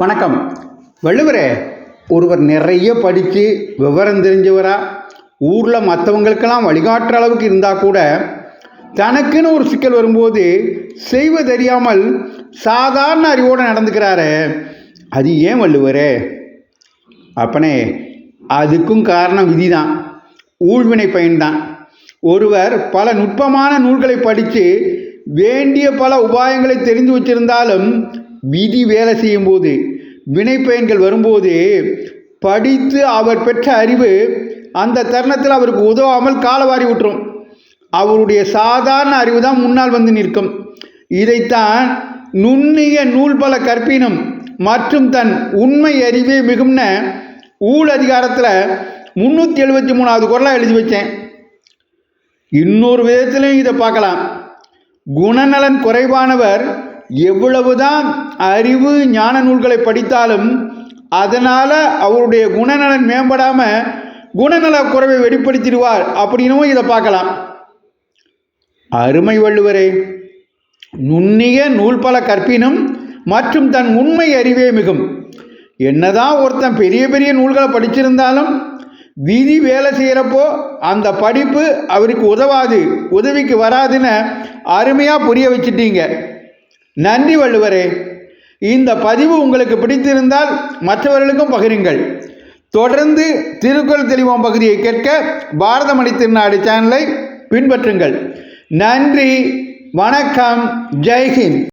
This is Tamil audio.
வணக்கம். வள்ளுவரே ஒருவர் நிறைய படித்து விவரம் தெரிஞ்சவரா? ஊரில் மற்றவங்களுக்கெல்லாம் வழிகாட்டுற அளவுக்கு இருந்தால் கூட தனக்குன்னு ஒரு சிக்கல் வரும்போது செய்வதறியாமல் சாதாரண அறிவோடு நடந்துக்கிறாரே. அது ஏன் வள்ளுவரே? அப்பனே அதுக்கும் காரணம் விதிதான். ஊழ்வினை பயன்தான். ஒருவர் பல நுட்பமான நூல்களை படித்து வேண்டிய பல உபாயங்களை தெரிந்து வச்சிருந்தாலும் விதி வேலை செய்யும்போது வினைப்பயன்கள் வரும்போது படித்து அவர் பெற்ற அறிவு அந்த தருணத்தில் அவருக்கு உதவாமல் காலவாரி விட்டுரும். அவருடைய சாதாரண அறிவு தான் முன்னால் வந்து நிற்கும். இதைத்தான் நுண்ணிய நூல் பல கற்பினும் மற்றும் தன் உண்மை அறிவே மிகும்ன ஊழ் அதிகாரத்தில் முந்நூற்றி எழுபத்தி மூணாவது குரலாக எழுதி வச்சேன். இன்னொரு விதத்திலையும் இதை பார்க்கலாம். குணநலன் குறைவானவர் எவ்வளவுதான் அறிவு ஞான நூல்களை படித்தாலும் அதனால் அவருடைய குணநலன் மேம்படாமல் குணநல குறைவை வெளிப்படுத்திடுவார். அப்படின்னும் இதை பார்க்கலாம். அருமை வள்ளுவரே நுண்ணிய நூல் பல கற்பினும் மற்றும் தன் உண்மை அறிவே மிகும். என்னதான் ஒருத்தன் பெரிய பெரிய நூல்களை படிச்சிருந்தாலும் விதி வேலை செய்கிறப்போ அந்த படிப்பு அவருக்கு உதவாது உதவிக்கு வராதுன்னு அருமையாக புரிய வச்சுட்டீங்க. நன்றி வள்ளுவரே. இந்த பதிவு உங்களுக்கு பிடித்திருந்தால் மற்றவர்களுக்கும் பகிருங்கள். தொடர்ந்து திருக்குறள் தெளிவோம் பகுதியை கேட்க பாரதமணி திருநாடு சேனலை பின்பற்றுங்கள். நன்றி வணக்கம் ஜெய்ஹிந்த்.